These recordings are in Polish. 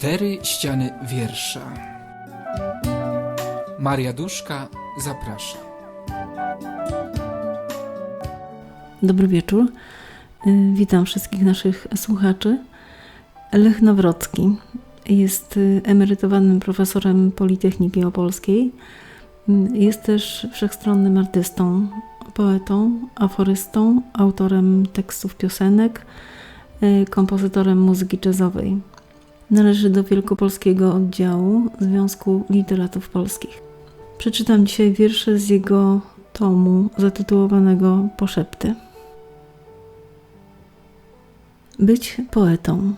Cztery ściany wiersza. Maria Duszka zaprasza. Dobry wieczór. Y, Witam wszystkich naszych słuchaczy. Lech Nawrocki jest y, emerytowanym profesorem Politechniki Opolskiej. Y, Jest też wszechstronnym artystą, poetą, aforystą, autorem tekstów piosenek, kompozytorem muzyki jazzowej. Należy do Wielkopolskiego Oddziału Związku Literatów Polskich. Przeczytam dzisiaj wiersze z jego tomu zatytułowanego Poszepty. Być poetą.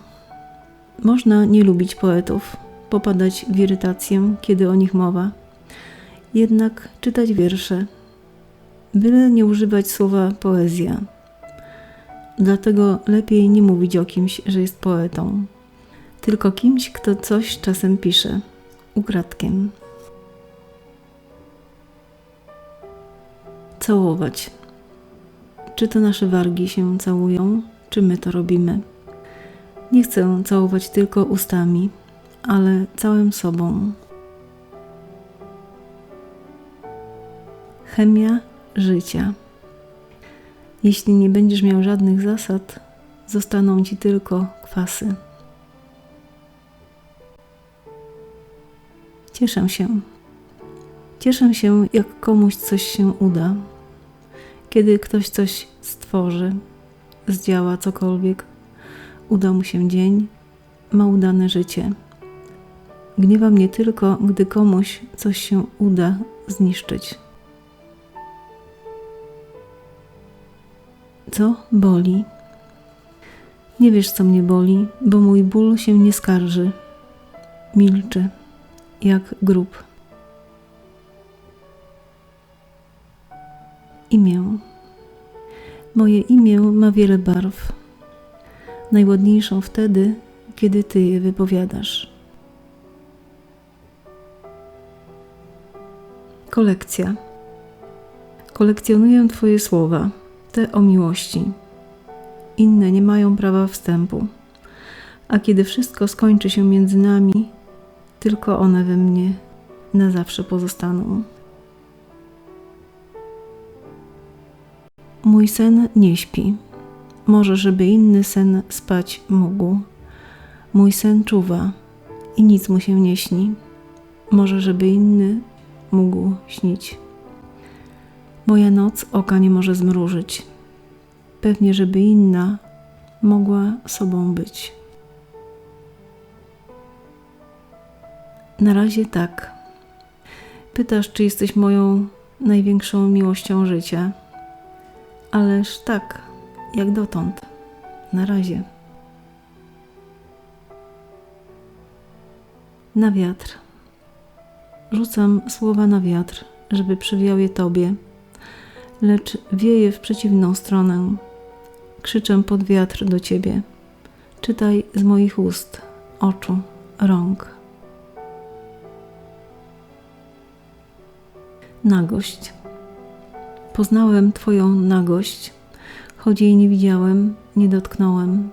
Można nie lubić poetów, popadać w irytację, kiedy o nich mowa. Jednak czytać wiersze, byle nie używać słowa poezja. Dlatego lepiej nie mówić o kimś, że jest poetą, tylko kimś, kto coś czasem pisze, ukradkiem. Całować. Czy to nasze wargi się całują, czy my to robimy? Nie chcę całować tylko ustami, ale całym sobą. Chemia życia. Jeśli nie będziesz miał żadnych zasad, zostaną ci tylko kwasy. Cieszę się. Cieszę się, jak komuś coś się uda. Kiedy ktoś coś stworzy, zdziała cokolwiek, uda mu się dzień, ma udane życie. Gniewa mnie tylko, gdy komuś coś się uda zniszczyć. Co boli? Nie wiesz, co mnie boli, bo mój ból się nie skarży. Milczy, jak grób. Imię. Moje imię ma wiele barw. Najładniejszą wtedy, kiedy ty je wypowiadasz. Kolekcja. Kolekcjonuję Twoje słowa, te o miłości. Inne nie mają prawa wstępu. A kiedy wszystko skończy się między nami, tylko one we mnie na zawsze pozostaną. Mój sen nie śpi. Może, żeby inny sen spać mógł. Mój sen czuwa i nic mu się nie śni. Może, żeby inny mógł śnić. Moja noc oka nie może zmrużyć. Pewnie, żeby inna mogła sobą być. Na razie tak. Pytasz, czy jesteś moją największą miłością życia. Ależ tak, jak dotąd. Na razie. Na wiatr. Rzucam słowa na wiatr, żeby przywiał je tobie, lecz wieje w przeciwną stronę. Krzyczę pod wiatr do ciebie. Czytaj z moich ust, oczu, rąk. Nagość. Poznałem Twoją nagość, choć jej nie widziałem, nie dotknąłem,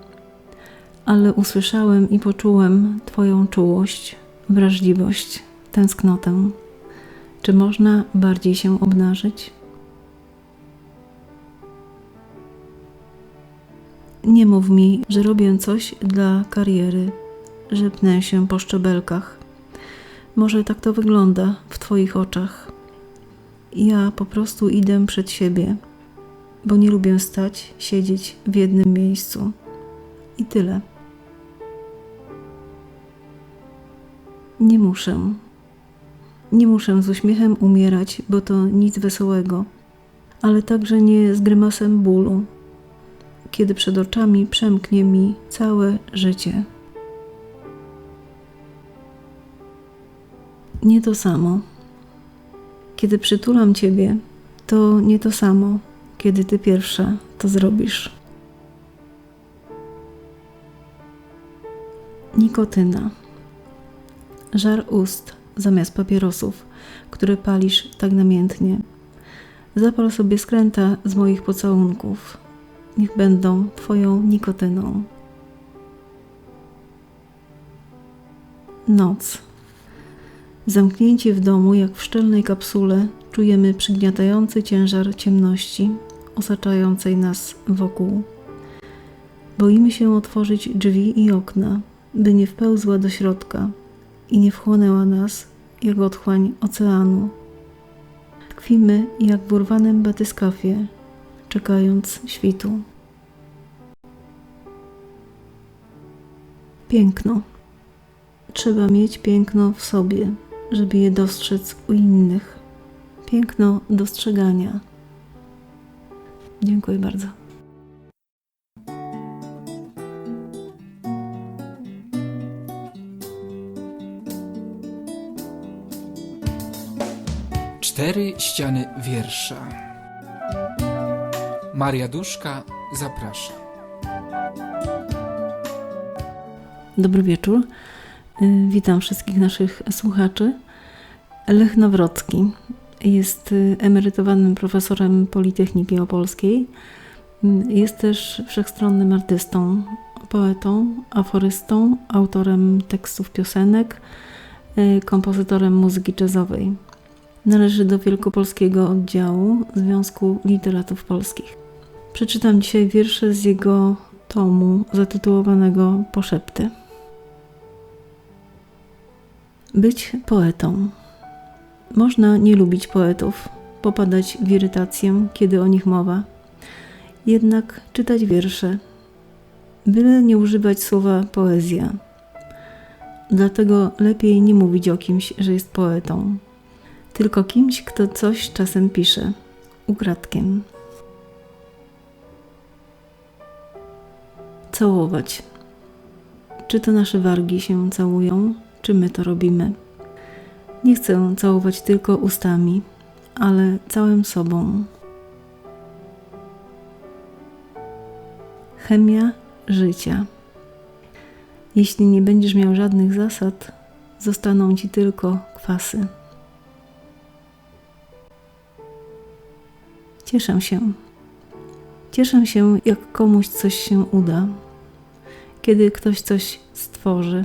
ale usłyszałem i poczułem Twoją czułość, wrażliwość, tęsknotę. Czy można bardziej się obnażyć? Nie mów mi, że robię coś dla kariery, że pnę się po szczebelkach. Może tak to wygląda w Twoich oczach. Ja po prostu idę przed siebie, bo nie lubię stać, siedzieć w jednym miejscu. I tyle. Nie muszę. Nie muszę z uśmiechem umierać, bo to nic wesołego, ale także nie z grymasem bólu, kiedy przed oczami przemknie mi całe życie. Nie to samo. Kiedy przytulam Ciebie, to nie to samo, kiedy Ty pierwsza to zrobisz. Nikotyna. Żar ust zamiast papierosów, które palisz tak namiętnie. Zapal sobie skręta z moich pocałunków. Niech będą Twoją nikotyną. Noc. Zamknięci w domu, jak w szczelnej kapsule, czujemy przygniatający ciężar ciemności osaczającej nas wokół. Boimy się otworzyć drzwi i okna, by nie wpełzła do środka i nie wchłonęła nas jak otchłań oceanu. Tkwimy jak w urwanym batyskafie, czekając świtu. Piękno. Trzeba mieć piękno w sobie, żeby je dostrzec u innych. Piękno dostrzegania. Dziękuję bardzo. Cztery ściany wiersza. Maria Duszka zaprasza. Dobry wieczór. Y, Witam wszystkich naszych słuchaczy. Lech Nawrocki jest y, emerytowanym profesorem Politechniki Opolskiej. Y, Jest też wszechstronnym artystą, poetą, aforystą, autorem tekstów piosenek, kompozytorem muzyki jazzowej. Należy do Wielkopolskiego Oddziału Związku Literatów Polskich. Przeczytam dzisiaj wiersze z jego tomu zatytułowanego Poszepty. Być poetą. Można nie lubić poetów, popadać w irytację, kiedy o nich mowa. Jednak czytać wiersze, byle nie używać słowa poezja. Dlatego lepiej nie mówić o kimś, że jest poetą, tylko kimś, kto coś czasem pisze, ukradkiem. Całować. Czy to nasze wargi się całują, czy my to robimy? Nie chcę całować tylko ustami, ale całym sobą. Chemia życia. Jeśli nie będziesz miał żadnych zasad, zostaną ci tylko kwasy. Cieszę się. Cieszę się, jak komuś coś się uda. Kiedy ktoś coś stworzy,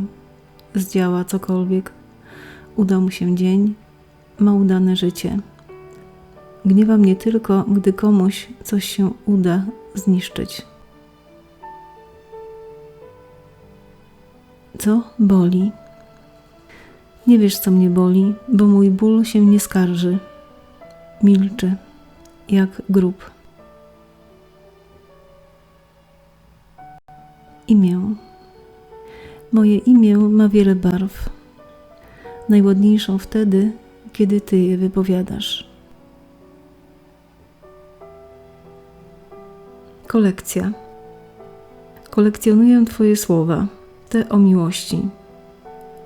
zdziała cokolwiek, uda mu się dzień, ma udane życie. Gniewa mnie tylko, gdy komuś coś się uda zniszczyć. Co boli? Nie wiesz, co mnie boli, bo mój ból się nie skarży. Milczy, jak grób. Imię. Moje imię ma wiele barw. Najładniejszą wtedy, kiedy ty je wypowiadasz. Kolekcja. Kolekcjonuję Twoje słowa, te o miłości.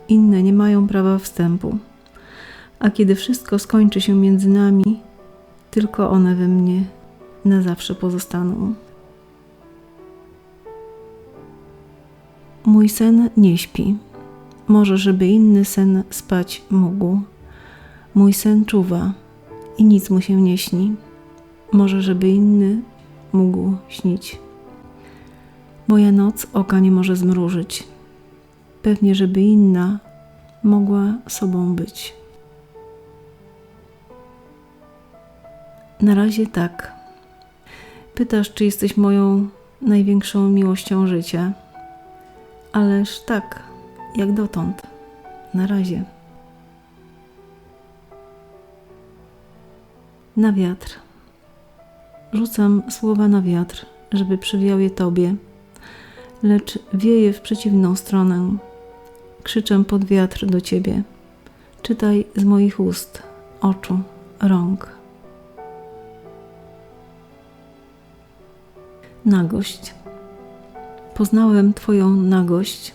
Inne nie mają prawa wstępu. A kiedy wszystko skończy się między nami, tylko one we mnie na zawsze pozostaną. Mój sen nie śpi. Może, żeby inny sen spać mógł. Mój sen czuwa i nic mu się nie śni. Może, żeby inny mógł śnić. Moja noc oka nie może zmrużyć. Pewnie, żeby inna mogła sobą być. Na razie tak. Pytasz, czy jesteś moją największą miłością życia. Ależ tak, jak dotąd. Na razie. Na wiatr. Rzucam słowa na wiatr, żeby przywiał je tobie, lecz wieje w przeciwną stronę. Krzyczę pod wiatr do ciebie. Czytaj z moich ust, oczu, rąk. Nagość. Poznałem Twoją nagość,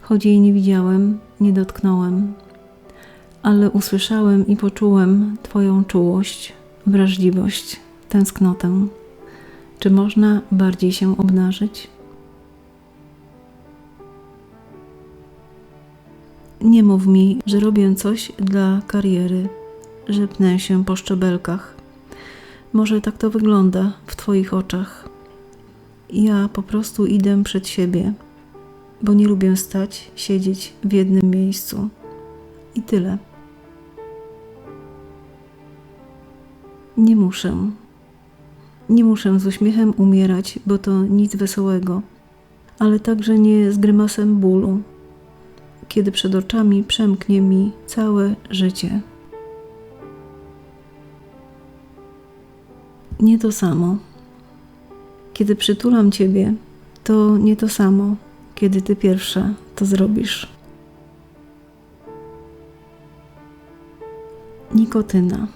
choć jej nie widziałem, nie dotknąłem, ale usłyszałem i poczułem Twoją czułość, wrażliwość, tęsknotę. Czy można bardziej się obnażyć? Nie mów mi, że robię coś dla kariery, że pnę się po szczebelkach. Może tak to wygląda w Twoich oczach. Ja po prostu idę przed siebie. bo nie lubię stać, siedzieć w jednym miejscu. I tyle. Nie muszę. Nie muszę z uśmiechem umierać, bo to nic wesołego, ale także nie z grymasem bólu, kiedy przed oczami przemknie mi całe życie. Nie to samo. Kiedy przytulam Ciebie, to nie to samo, kiedy Ty pierwsza to zrobisz. Nikotyna.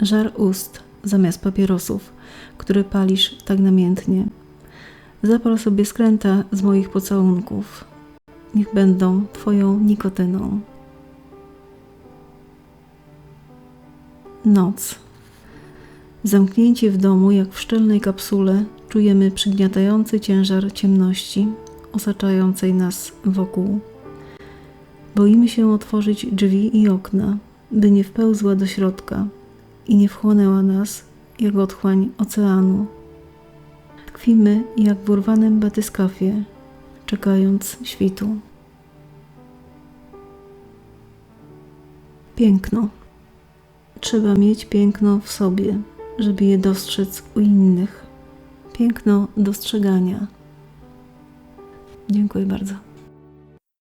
Żar ust zamiast papierosów, które palisz tak namiętnie. Zapal sobie skręta z moich pocałunków. Niech będą Twoją nikotyną. Noc. Zamknięci w domu, jak w szczelnej kapsule, czujemy przygniatający ciężar ciemności osaczającej nas wokół. Boimy się otworzyć drzwi i okna, by nie wpełzła do środka i nie wchłonęła nas jak otchłań oceanu. Tkwimy jak w urwanym batyskafie, czekając świtu. Piękno. Trzeba mieć piękno w sobie, żeby je dostrzec u innych. Piękno dostrzegania. Dziękuję bardzo.